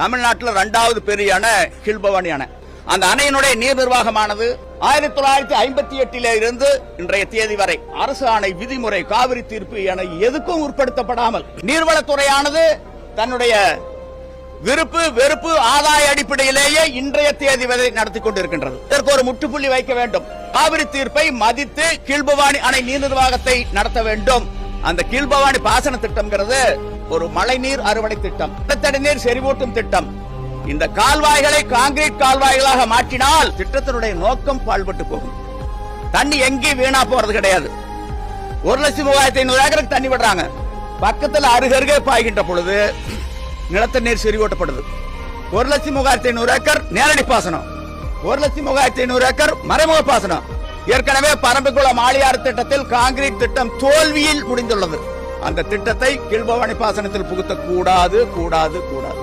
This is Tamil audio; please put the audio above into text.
தமிழ்நாட்டில் இரண்டாவது பெரிய அணை கீழ்பவானி அணை. அந்த அணையினுடைய நீர் நிர்வாகமானது ஆயிரத்தி தொள்ளாயிரத்தி ஐம்பத்தி எட்டில இருந்து இன்றைய தேதி வரை அரசு ஆணை விதிமுறை காவிரி தீர்ப்பு என எதுக்கும் உட்படுத்தப்படாமல் நீர்வளத்துறையானது தன்னுடைய விருப்பு வெறுப்பு ஆதாய அடிப்படையிலேயே இன்றைய தேதி வரை நடத்தி கொண்டிருக்கின்றது. இதற்கு ஒரு முற்றுப்புள்ளி வைக்க வேண்டும். காவிரி தீர்ப்பை மதித்து கீழ்பவானி அணை நீர் நிர்வாகத்தை நடத்த வேண்டும். அந்த கீழ்பவானி பாசன திட்டம்ங்கிறது ஒரு மழைநீர் அறுவடை திட்டம் நிலத்தடி நீர் செறிவூட்டும் திட்டம். இந்த கால்வாய்களை காங்கிரீட் கால்வாய்களாக மாற்றினால் திட்டத்தினுடைய நோக்கம் பால்பட்டு போகும். தண்ணி எங்கேயும் வீணா போறது கிடையாது. ஒரு லட்சம் மூவாயிரத்தி ஐநூறு ஏக்கருக்கு தண்ணி விடுறாங்க. பக்கத்துல அருகருகே பாய்கின்ற பொழுது நிலத்தடி நீர் செறிவூட்டப்படுது. ஒரு லட்சம் மூவாயிரத்தி ஐநூறு ஏக்கர் நேரடி பாசனம். ஒரு லட்சம் மூவாயிரத்தி ஐநூறு ஏக்கர் மறைமுக பாசனம். ஏற்கனவே பரம்பிக்குளம் ஆழியாறு திட்டத்தில் காங்கிரீட் திட்டம் தோல்வியில் முடிந்துள்ளது. அந்த திட்டத்தை கீழ்பவானி பாசனத்தில் புகுத்த கூடாது கூடாது கூடாது.